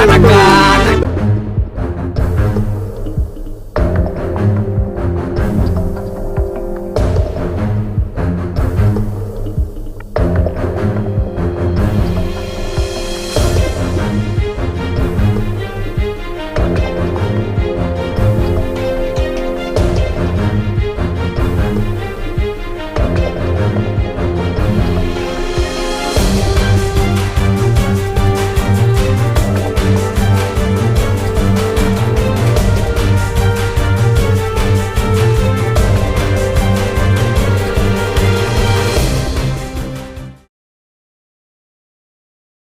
Acá.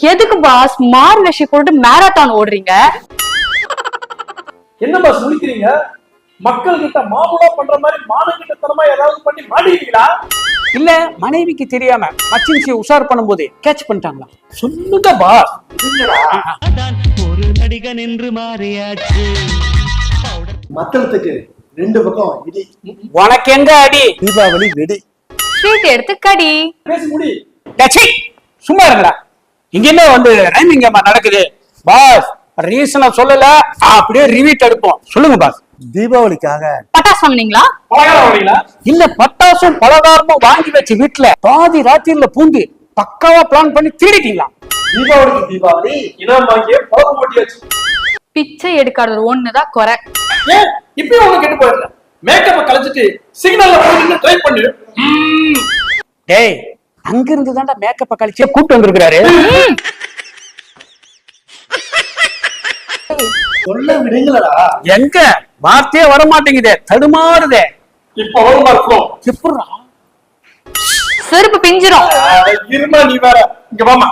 எதுக்கு பாஸ் மார் வேஷி போட்டு மேரத்தான் ஓடுறீங்க? என்ன பாஸ் முடிக்கிறீங்க? மக்கள் கிட்ட மாமூலா பண்ற மாதிரி மானங்கிட்ட தரமா ஏதாவது பண்ணி மாட்டிக்கிறீங்களா இல்ல மனைவிக்கு தெரியாம மச்சின்சியை உஷார் பண்ணும்போது கேட்ச் பண்ணிட்டாங்களா? சொல்லுங்க பாஸ் ஒரு நடிகன் என்று மாறியாச்சு. மக்களத்துக்கு ரெண்டு பக்கம் இடி. உனக்கு எங்க அடி? தீபாவளி வெடி. ஸ்வீட் எடுத்து கடி. பேசி முடி. சும்மா இருங்கடா. இங்க என்ன வந்து ரைமிங் நடக்குது. பாஸ் ரீசனை சொல்லல. அப்படியே ரிவீட் எடுப்போம். சொல்லுங்க பாஸ். தீபாவளிக்காக. பட்டாசு வாங்குனீங்களா? இல்ல பட்டாசும் பலகாரமும் வாங்கி வச்சு வீட்டுல பாதி ராத்திரில பூந்து பக்காவா பிளான் பண்ணி திருடிட்டீங்களா? தீபாவளிக்கு தீபாவளி இனாம் வாங்கிய பழக்கம் போட்டியாச்சு பிச்சை எடுக்காதது ஒண்ணுதான் குறை. ஏன்? இப்பயும் ஒண்ணு கெட்டு போயிடல மேக்கப்பை கலைச்சிட்டு சிக்னல்ல போயிட்டு ட்ரை பண்ணு. டேய் அங்க இருந்து தான்டா மேக்கப்ப கழிச்சே கூட்டு வந்திருக்கிறாரு. சொல்ல விடுங்களடா எங்க? வார்த்தையே வர மாட்டேங்குதே தடுமாறுதே. இப்ப வருமா இருக்கும் எப்படா செருப்பு பிஞ்சிரும். இருமா நீ வேற. இங்க வாமா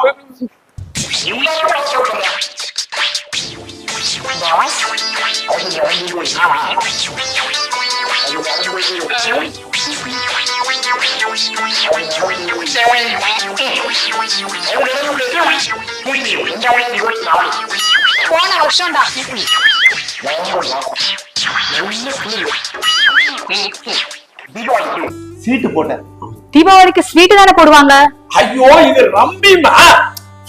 சீட்டு போட்டேன். தீபாவளிக்கு ஸ்வீட் தானே போடுவாங்க? ஐயோ இது ரம்பிமா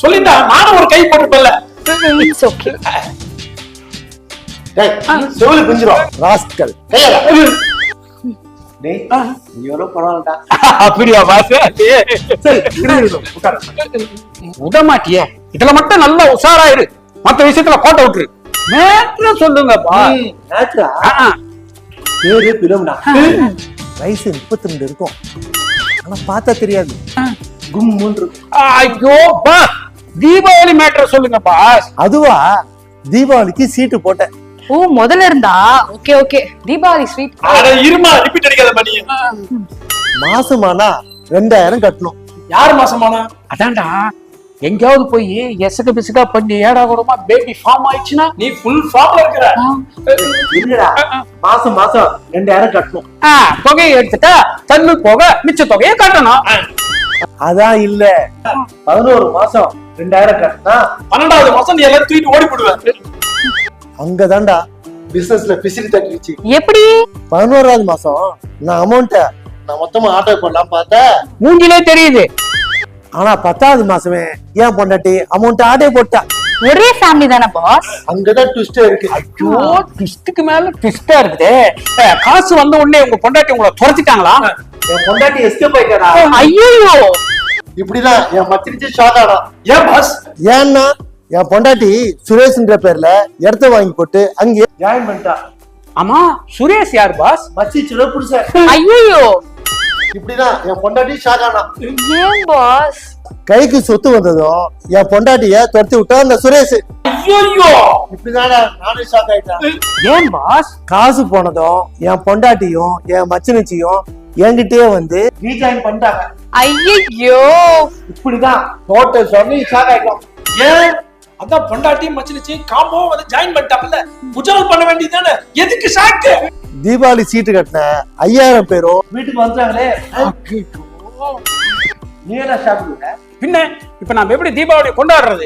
சொல்லிட்டா நானும் ஒரு கை போட்டுப்பல்ல இட்ஸ் ஓகே டேய் செவிலு பிஞ்சிரும் ராஸ்கல். கையால டேய் நீ எவ்வளவு பரவாயில்லடா. அப்படியா உட்காரு. விட மாட்டியே இதுல மட்டும் நல்லா உஷாராயிரு மத்த விஷயத்துல கோட்டை விட்டுரு. மேட்ரு சொல்லுங்கப்பா நேற்றா. பேரு பிலம்டா வயசு முப்பத்தி ரெண்டு இருக்கும். ஆனா பார்த்தா தெரியாது. இருக்கும் ஐயோ பாஸ் தீபாவளி மேட்ரு சொல்லுங்க பாஸ். அதுவா? தீபாவளிக்கு சீட்டு போட்டேன். ஓ முதல்ல இருந்தா? Okay okay. தீபாவளி ஸ்வீட் அட இருமா ரிப்பீட் அடிக்காத பண்ணி மாசமானா ரெண்டாயிரம் கட்டணும். யார் மாசமானா? அதான்டா. எங்கேயாவது போய் எசக பிசகா பண்ணி ஏடா கூடமா பேபி ஃபார்ம் ஆயிடுச்சுன்னா? நீ ஃபுல் ஃபார்ம்ல இருக்கிற. இல்லடா. மாசம் மாசம் ரெண்டாயிரம் கட்டணும். ஆ, தொகையை எடுத்துட்டா தன்னு போக மிச்ச தொகையை கட்டணும். அதான் இல்ல. பதினோரு மாசம் ரெண்டாயிரம் கட்டினா பன்னெண்டாவது மாசம் நீ எல்லாரும் தூக்கிட்டு ஓடி போடுவேன் அங்கதான்டா பிசினஸ்ல பிசிறி தட்டிடுச்சு எப்படி? பதினோராவது மாசம் நான் அமௌண்ட்ட நான் மொத்தமா ஆட்டோ போடலாம் பார்த்தேன் மூஞ்சிலே தெரியுது. ஆனா பத்தாவது மாசமே ஏன் பொண்டாட்டி அமௌண்ட் ஆட்டோ போட்டா. ஒரே ஃபேமிலி தானே பாஸ் அங்கதான் ட்விஸ்ட் இருக்கு. ஐயோ ட்விஸ்டுக்கு மேல ட்விஸ்டா இருக்குது. காசு வந்த உடனே உங்க பொண்டாட்டி உங்களை துரத்திட்டாங்களா? என் பொண்டாட்டி எஸ்கேப் ஆயிட்டாடா. ஐயோ இப்படிதான் என் மச்சிருச்சு ஷாக் ஆனா ஏன் பாஸ் ஏன்னா என் பொண்டாட்டி சுரேஷ்ன்ற பேர்ல இடத்த வாங்கி போட்டு அங்கே ஜாயின் பண்ணிட்டா. ஆமா சுரேஷ் யார் பாஸ் மச்சிச்சுல புடிச்ச ஐயோ இப்படிதான் என் பொண்டாட்டி ஷாக் ஆனா ஏன் பாஸ் கைக்கு சொத்து வந்ததும் என் பொண்டாட்டிய துரத்தி விட்டா அந்த சுரேஷ். ஐயோ இப்படிதானே நானும் ஷாக் ஆயிட்டேன். ஏன் பாஸ் காசு போனதும் என் பொண்டாட்டியும் என் மச்சினிச்சியும் என்கிட்டயே வந்து ரீஜாயின் பண்ணிட்டாங்க. ஐயோ இப்படிதான். டோட்டல் சொல்லி ஷாக் ஆயிட்டோம். ஏன்? அதான் பொண்டாட்டி மச்சினிச்சு காம்போ வந்து ஜாயின் பண்ணிட்டாங்கல்ல புஜனல் பண்ண வேண்டியதுதானே? எதுக்கு ஷாக்கு தீபாவளி சீட்டு கட்டின ஐயாயிரம் பேரும் வீட்டுக்கு வந்துட்டாங்களே நீ என்ன ஷாப்பிங் பின்ன இப்ப நாம எப்படி தீபாவளி கொண்டாடுறது?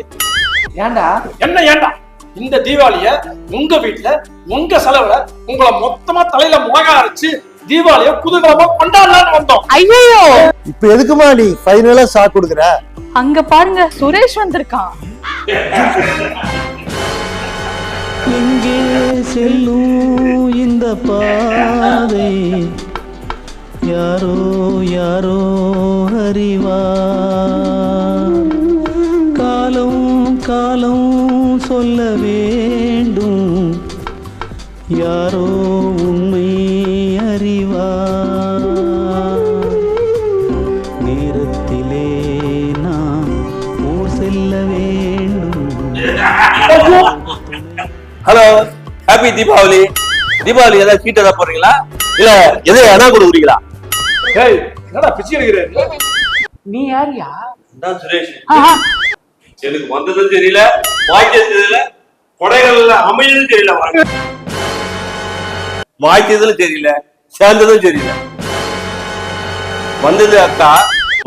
ஏன்டா என்ன ஏண்டா? இந்த தீபாவளிய உங்க வீட்ல உங்க செலவுல உங்களை மொத்தமா தலையில முழகா அரைச்சு தீபாவளிய குதூகலமா கொண்டாடலாம்னு வந்தோம். ஐயோ இப்ப எதுக்குமா நீ ஃபைனலா ஷாக் கொடுக்குற? அங்க பாருங்க சுரேஷ் வந்திருக்கான். எங்கே செல்லும் இந்த பாதை யாரோ யாரோ அறிவா? காலம் காலம் சொல்ல ஹாப்பி தீபாவளி. தீபாவளி ஏதாவது சீட் ஏதாவது போடுறீங்களா? இல்ல எதை எதா கொடுக்குறீங்களா ஏய் என்னடா பிச்சு எடுக்கிறேன் நீ யாரியா? நான் சுரேஷ். ஆஹா. எனக்கு வந்ததும் தெரியல வாய்ச்சது தெரியல கொடைகள்ல அமையதும் தெரியல வாங்க. வாய்ச்சதும் தெரியல சேர்ந்ததும் தெரியல. வந்தது அக்கா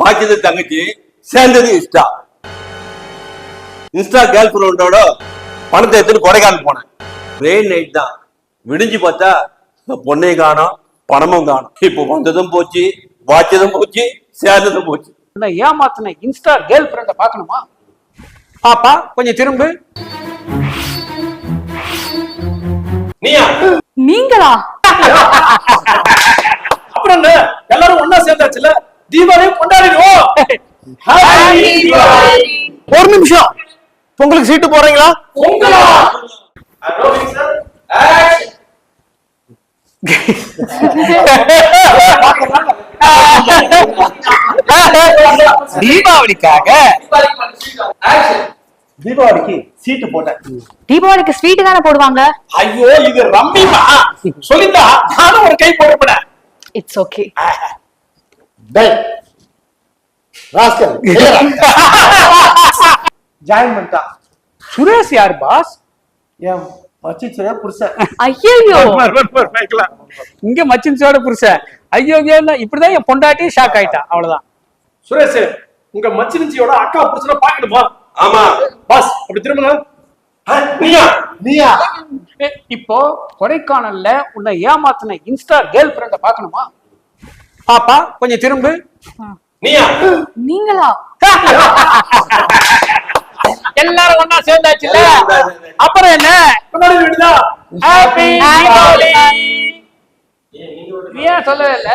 வாய்ச்சது தங்கச்சி சேர்ந்தது இன்ஸ்டா. இன்ஸ்டா கேர்ள் ஃப்ரெண்டோட பணத்தை எடுத்துட்டு கொடைக்கானல் போனேன். ரெயின் நைட் தான். விடிஞ்சு பார்த்தா பொண்ணையும் காணோம் பணமும் காணோம். இப்போ வந்ததும் போச்சு வாய்ச்சதும் போச்சு சேர்ந்ததும் போச்சு. உன்னை ஏமாத்தின இன்ஸ்டா கேர்ள் ஃப்ரெண்ட பார்க்கணுமா? பாப்பா கொஞ்சம் திரும்பு. நீயா? நீங்களா? அப்புறம் என்ன? எல்லாரும் ஒண்ணா சேர்ந்தாச்சுல தீபாவளியும் கொண்டாடிடுவோம்! ஒரு நிமிஷம். பொங்கலுக்கு சீட்டு போறீங்களா பொங்கலா? Rolling, sir. Action. தீபாவளிக்காக. தீபாவளிக்கு சீட்டு போட்டேன் தீபாவளிக்கு ஸ்வீட் தானே போடுவாங்க ஐயோ இது ரம்மிமா சொல்லிந்தா நானும் ஒரு கை போட்டுப்பேன் இட்ஸ் ஓகே ஜாயின் பண்ணிட்டான் சுரேஷ் யார் பாஸ் என் மச்சிச்சுரே புருஷன் ஐயோ இங்க மச்சின்ஸோட புருஷன் ஐயோ இப்படிதான் என் பொண்டாட்டி ஷாக் ஆயிட்டா. அவ்வளவுதான். சுரேஷ் உங்க மச்சினிச்சியோட அக்கா புருஷனை பாக்கணுமா ஆமா. பாஸ் அப்படி திரும்புங்க. ஆ, நீயா? இப்போ கொடைக்கானல்ல உன்னை ஏமாத்தின இன்ஸ்டா கேர்ள் ஃப்ரெண்ட பார்க்கணுமா? பாப்பா கொஞ்சம் திரும்பு. நீயா? நீங்களா? எல்லாரும் ஒண்ணா சேர்ந்தாச்சுல அப்புறம் என்ன? ஹாப்பி சொல்லவே இல்ல?